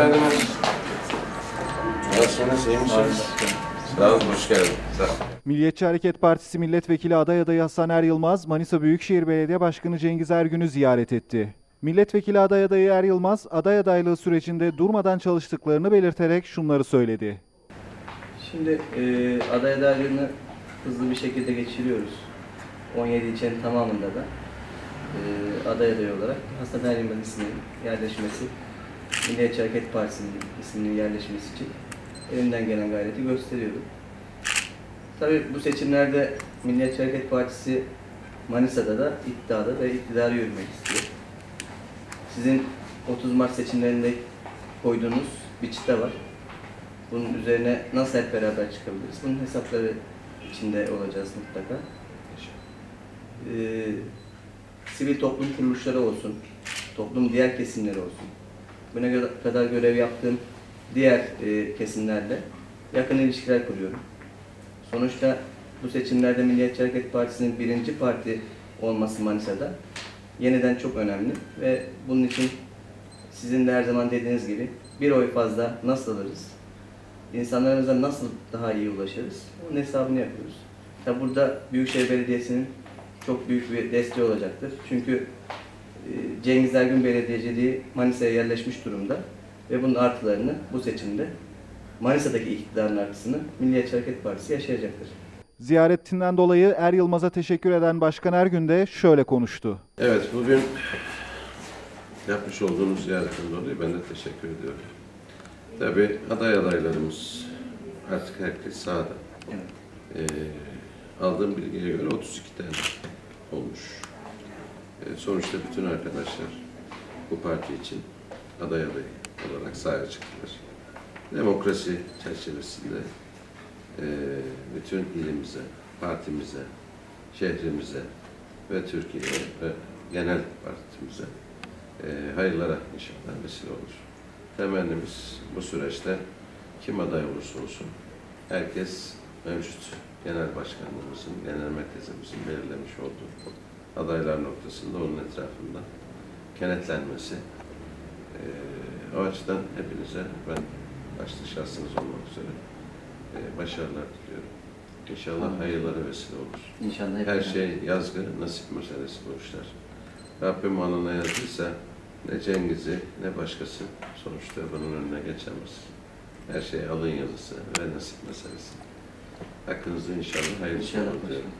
geldiniz. Nasılsınız, iyi misiniz? Sağ olun, hoş geldin. Sağ olun. Milliyetçi Hareket Partisi Milletvekili aday adayı Hasan Er Yılmaz, Manisa Büyükşehir Belediye Başkanı Cengiz Ergün'ü ziyaret etti. Milletvekili aday adayı Er Yılmaz, aday adaylığı sürecinde durmadan çalıştıklarını belirterek şunları söyledi. Şimdi e, aday adaylığını hızlı bir şekilde geçiriyoruz. 17 ilçenin tamamında da e, aday adayı olarak Hasan Erliman isminin yerleşmesi, Milliyetçi Hareket Partisi'nin isminin yerleşmesi için elimden gelen gayreti gösteriyorum. Tabii bu seçimlerde Milliyetçi Hareket Partisi Manisa'da da iddiada ve iktidarı yürümek istiyor. Sizin 30 Mart seçimlerinde koyduğunuz bir çıta var. Bunun üzerine nasıl hep beraber çıkabiliriz? Bunun hesapları içinde olacağız mutlaka. Ee, sivil toplum kuruluşları olsun, toplum diğer kesimleri olsun. Gö- kadar görev yaptığım diğer e, kesimlerle yakın ilişkiler kuruyorum. Sonuçta bu seçimlerde Milliyetçi Hareket Partisi'nin birinci parti olması Manisa'da yeniden çok önemli ve bunun için sizin de her zaman dediğiniz gibi bir oy fazla nasıl alırız? İnsanlarımıza nasıl daha iyi ulaşırız? Onun hesabını yapıyoruz. Tabi burada Büyükşehir Belediyesi'nin çok büyük bir desteği olacaktır. Çünkü Cengiz Ergün Belediyeciliği Manisa'ya yerleşmiş durumda ve bunun artılarını bu seçimde Manisa'daki iktidarın artısını Milliyetçi Hareket Partisi yaşayacaktır. Ziyaretinden dolayı Er Yılmaz'a teşekkür eden Başkan Ergün de şöyle konuştu. Evet, bugün yapmış olduğunuz ziyaretten dolayı ben de teşekkür ediyorum. Tabii aday adaylarımız artık herkes sahada. Evet. Ee, aldığım bilgiye göre 32 tane olmuş. Ee, sonuçta bütün arkadaşlar bu parti için aday adayı olarak sahaya çıktılar. Demokrasi çerçevesinde e, bütün ilimize, partimize, şehrimize ve Türkiye'ye ve genel partimize e, hayırlara inşallah vesile olur. Temennimiz bu süreçte kim aday olursa olsun herkes mevcut genel başkanlığımızın, genel merkezimizin belirlemiş olduğu adaylar noktasında onun etrafında kenetlenmesi. E, o açıdan hepinize ben başta şahsınız olmak üzere e, başarılar diliyorum. İnşallah hayırlara vesile olur. İnşallah Her şey yazgı, nasip meselesi bu işler. Rabbim anına yazdıysa ne Cengiz'i ne başkası sonuçta bunun önüne geçemez. Her şey alın yazısı ve nasip meselesi. Hakkınızda inşallah hayırlısı olur diyorum.